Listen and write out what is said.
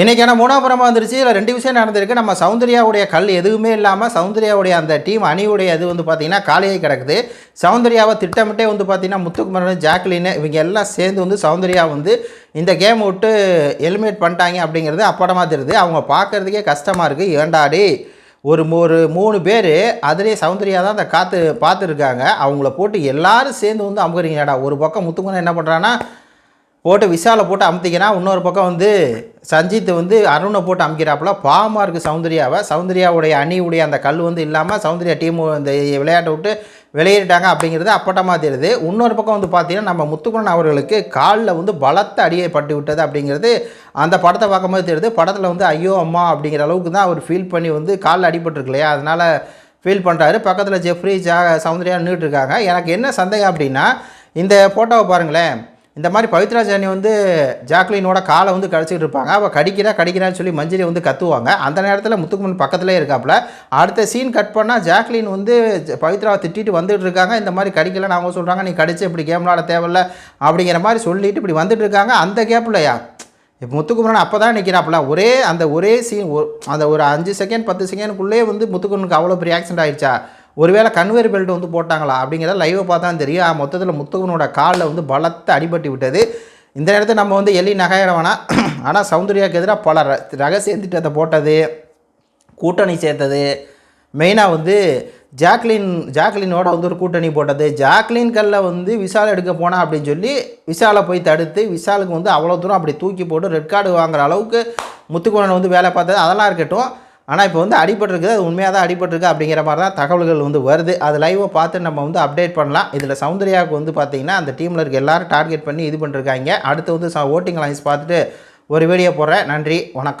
இன்றைக்கான மூணாபுரமாக வந்துருச்சு இதில் ரெண்டு விஷயம் நடந்திருக்கு. நம்ம சௌந்தர்யாவுடைய கல் எதுவுமே இல்லாமல் சௌந்தர்யாவுடைய அந்த டீம் அணியுடைய இது வந்து பார்த்திங்கன்னா காலியாகி கிடக்குது. சௌந்தர்யாவை திட்டமிட்டே வந்து பார்த்திங்கன்னா முத்துக்குமரன் ஜாக்லின் இவங்க எல்லாம் சேர்ந்து வந்து சௌந்தர்யா வந்து இந்த கேம் விட்டு எலிமினேட் பண்ணிட்டாங்க அப்படிங்கிறது அப்படமாக தெரியுது. அவங்க பார்க்குறதுக்கே கஷ்டமாக இருக்குது ஏண்டாடி ஒரு ஒரு மூணு பேர் அதுலேயே சௌந்தர்யா தான் அந்த காற்று பார்த்துருக்காங்க அவங்கள போட்டு எல்லாரும் சேர்ந்து வந்து அமுக்குறீங்கடா ஒரு பக்கம் முத்துக்குமரன் என்ன பண்ணுறான்னா போட்டு விஷாலை போட்டு அமுத்திக்கிறான் இன்னொரு பக்கம் வந்து சஞ்சித் வந்து அருணை போட்டு அமுக்கிறாப்புல. பாவமாக இருக்குது சௌந்தர்யாவை. சௌந்தர்யாவுடைய அணியுடைய அந்த கல் வந்து இல்லாமல் சௌந்தர்யா டீம் இந்த விளையாட்டை விட்டு வெளியேறிட்டாங்க அப்படிங்கிறது அப்பட்டமாக தெரியுது. இன்னொரு பக்கம் வந்து பார்த்தீங்கன்னா நம்ம முத்துக்குணன் அவர்களுக்கு காலில் வந்து பலத்த அடியை பட்டு விட்டது அப்படிங்கிறது அந்த படத்தை பார்க்கும்போது தெரியுது. படத்தில் வந்து ஐயோ அம்மா அப்படிங்கிற அளவுக்கு தான் அவர் ஃபீல் பண்ணி வந்து காலில் அடிபட்டுருக்கு இல்லையா? அதனால் ஃபீல் பண்ணுறாரு பக்கத்தில் ஜெஃப்ரி ஜா சௌந்தர்யா நின்றுட்டு இருக்காங்க. எனக்கு என்ன சந்தேகம் அப்படின்னா இந்த ஃபோட்டோவை பாருங்களேன். இந்த மாதிரி பவித்ரா ஜானி வந்து ஜாக்லினோட காலை வந்து கடிச்சிட்டு இருப்பாங்க. அவள் கடிக்கிறா கடிக்கிறான்னு சொல்லி மஞ்சரி வந்து கத்துவாங்க. அந்த நேரத்தில் முத்துக்குமன் பக்கத்துலேயே இருக்காப்புல. அடுத்த சீன் கட் பண்ணால் ஜாக்லின் வந்து பவித்ராவை திட்டிட்டு வந்துட்டு இருக்காங்க. இந்த மாதிரி கடிக்கலன்னு அவங்க சொல்கிறாங்க நீ கடிச்சு இப்படி கேம் விளாட தேவையில்ல அப்படிங்கிற மாதிரி சொல்லிட்டு இப்படி வந்துட்டு இருக்காங்க. அந்த கேப்லையா இப்போ முத்துக்குமரன் அப்போ தான் நிற்கிறாப்புல ஒரே அந்த ஒரே சீன் அந்த ஒரு அஞ்சு செகண்ட் பத்து செகண்ட்குள்ளே வந்து முத்துக்குமனுக்கு அவ்வளோ பெரிய ஆக்சிடென்ட் ஆயிடுச்சா? ஒருவேளை கன்வேர் பெல்ட் வந்து போட்டாங்களா அப்படிங்கிறத லைவை பார்த்தா தெரியும். ஆ, மொத்தத்தில் முத்துகனோட காலில் வந்து பலத்தை அடிபட்டு விட்டது. இந்த நேரத்தில் நம்ம வந்து எள்ளி நகையிட வேணாம் ஆனால் சௌந்தர்யாவுக்கு எதிராக பல ர- ரகசிய திட்டத்தை போட்டது கூட்டணி சேர்த்தது. மெயினாக வந்து ஜாக்லின் ஜாக்லினோட வந்து ஒரு கூட்டணி போட்டது. ஜாக்லின் கல்ல வந்து விஷால் எடுக்க போனா அப்படின்னு சொல்லி விஷாலை போய் தடுத்து விஷாலுக்கு வந்து அவ்வளோ தூரம் அப்படி தூக்கி போட்டு ரெட் கார்டு வாங்குற அளவுக்கு முத்துக்குமரன் வந்து வேலை பார்த்தது. அதெல்லாம் இருக்கட்டும் ஆனால் இப்போ வந்து அடிபட்டிருக்குது. அது உண்மையாக தான் அடிபட்டிருக்கு அப்படிங்கிற மாதிரி தான் தகவல்கள் வந்து வருது. அது லைவை பார்த்து நம்ம வந்து அப்டேட் பண்ணலாம். இதில் சௌந்தர்யாவுக்கு வந்து பார்த்திங்கன்னா அந்த டீமில் இருக்க எல்லாரும் டார்கெட் பண்ணி இது பண்ணிருக்காங்க. அடுத்து வந்து ஓட்டிங் லைன்ஸ் பார்த்துட்டு ஒரு வீடியோ போடுறேன். நன்றி. வணக்கம்.